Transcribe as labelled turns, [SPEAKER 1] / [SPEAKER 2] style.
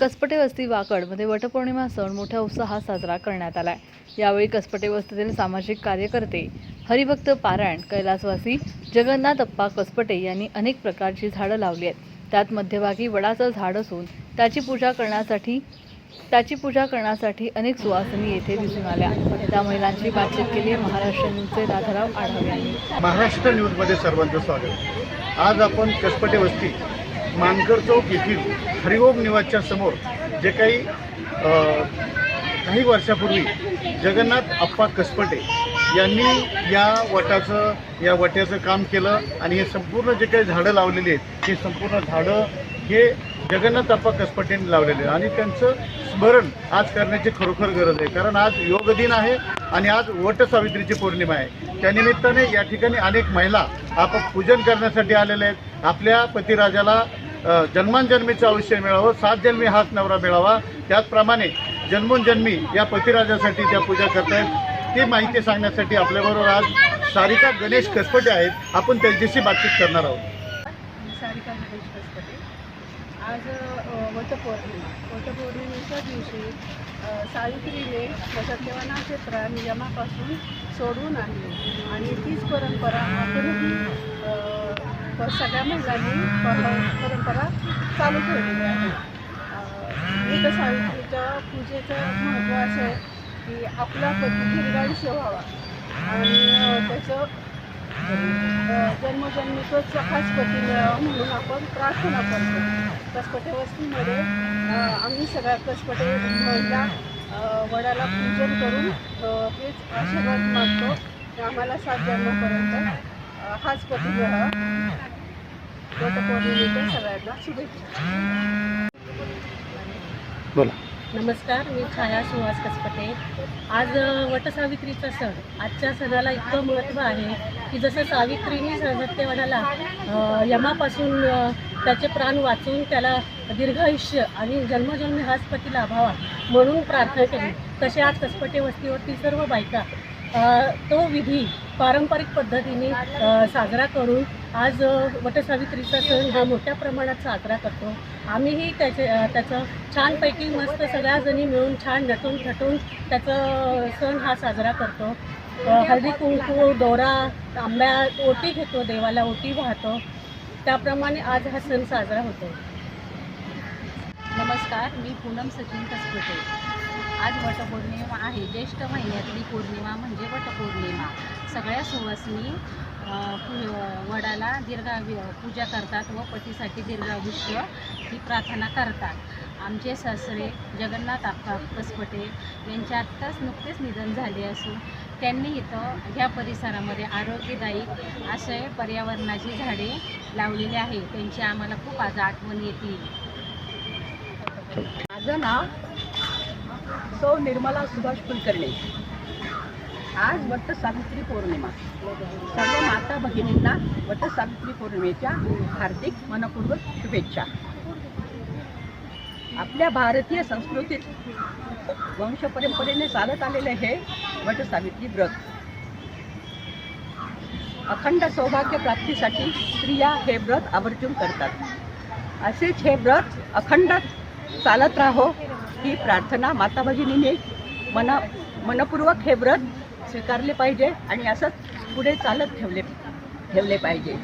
[SPEAKER 1] कसपटे वस्ती वाकडमध्ये वटपौर्णिमा सण मोठ्या उत्साहात साजरा करण्यात आलाय. यावेळी कसपटे वस्तीतील सामाजिक कार्यकर्ते हरिभक्त पारायण कैलासवासी जगन्नाथ अप्पा कसपटे यांनी अनेक प्रकारची झाडं लावली आहेत. त्यात मध्यभागी वडाचं झाड असून त्याची पूजा करण्यासाठी त्याची पूजा करण्यासाठी अनेक सुवासिनी येथे दिसून आल्या. त्या महिलांची बातचीत केली महाराष्ट्र न्यूजचे राधाराव आढावे.
[SPEAKER 2] महाराष्ट्र न्यूजमध्ये सर्वांचं स्वागत. आज आपण कसपटे वस्ती मानकर चौक येथील हरिओम निवासच्या समोर जे काही काही वर्षापूर्वी जगन्नाथ अप्पा कसपटे यांनी या वटाचं या वट्याचं काम केलं आणि हे संपूर्ण जे काही झाडं लावलेली आहेत हे संपूर्ण झाडं हे जगन्नाथ अप्पा कसपटेंनी लावलेले आहे आणि त्यांचं स्मरण आज करण्याची खरोखर गरज आहे. कारण आज योग दिन आहे आणि आज वट सावित्रीची पौर्णिमा आहे. त्यानिमित्ताने या ठिकाणी अनेक महिला आपण पूजन करण्यासाठी आलेल्या आहेत. आपल्या पतिराजाला जन्मांजन्मीचं आयुष्य मिळावं सात जन्मी हाच नवरा मिळावा. त्याचप्रमाणे जन्मोनजन्मी या पतिराजासाठी त्या पूजा करतायत. ती माहिती सांगण्यासाठी आपल्याबरोबर आज सारिका गणेश कसपटे आहेत. आपण त्यांच्याशी बातचीत करणार आहोत.
[SPEAKER 3] सारिका गणेश कसपटे. आज वटपौर्णिमा. वटपौर्णिमेच्या दिवशी सावित्रीने सत्यवाना क्षेत्र नियमापासून सोडून आणली. आणि तीच परंपरा प- सगळ्या महिलांनी परंपरा चालू ठेवलेली आहे. अ, सावित्रीच्या पूजेचं महत्त्व असं आहे की आपला पती दीर्घायुष्य व्हावा. आणि त्याचं जन्मजन्मीतच खास पती मिळावा म्हणून आपण प्रार्थना करतो. कसपटे वस्तीमध्ये आम्ही सगळ्या कसपटे महिला वडाला पूजन करून हेच आशीर्वाद मागतो. आम्हाला सात जन्मापर्यंत. हाच सगळ्यांना शुभेच्छा.
[SPEAKER 2] बोला.
[SPEAKER 4] नमस्कार मी छाया सुहास कसपटे आज वटसावित्रीचा सण. आजच्या सणाला इतकं महत्त्व आहे की जसं सावित्रीने सत्यवानाला यमापासून त्याचे प्राण वाचून त्याला दीर्घायुष्य आणि जन्मजन्मी हाच पती लाभावा म्हणून प्रार्थना केली. तसे आज कसपटे वस्तीवरती सर्व बायका तो विधी पारंपरिक पद्धतीने साजरा करून आज वटसावित्रीचा सण हा मोठ्या प्रमाणात साजरा करतो. आम्हीही त्याचे त्याचं छानपैकी मस्त सगळ्या जणी मिळून छान नटून थटून त्याचं सण हा साजरा करतो. हळदी कुंकू दोरा आंब्या ओटी घेतो देवाला ओटी वाहतो. त्याप्रमाणे आज हा सण साजरा होतो.
[SPEAKER 5] नमस्कार मी पूनम सचिन कसपुटे आज वटपौर्णिमा आहे. ज्येष्ठ महिन्यातली पौर्णिमा म्हणजे वटपौर्णिमा. सगळ्या सुवासिनी वडाला दीर्घायु पूजा करतात व पतीसाठी दीर्घायुष्य ही प्रार्थना करतात. आमचे सासरे जगन्नाथ अप्पा कसपटे यांचे आत्ताच नुकतेच निधन झाले असून त्यांनी इथं ह्या परिसरामध्ये आरोग्यदायी असे पर्यावरणाची झाडे लावलेली आहे. त्यांची आम्हाला खूप आज आठवण येते.
[SPEAKER 3] माझं नाव सौ निर्मला सुभाष कुलकर्णी. आज वट सावित्री पौर्णिमा. सर्व माता भगिनींना वट सावित्री पौर्णिमेच्या हार्दिक मनपूर्वक शुभेच्छा. आपल्या भारतीय संस्कृतीत वंशपरंपरेने चालत आलेले हे वट सावित्री व्रत. अखंड सौभाग्य प्राप्तीसाठी स्त्रिया हे व्रत आवर्जून करतात. असेच हे व्रत अखंड चालत राहो. ही प्रार्थना माता भगिनीने मन मनपूर्वक हे व्रत स्वीकारले पाहिजे आणि असंच पुढे चालत ठेवले ठेवले पाहिजे.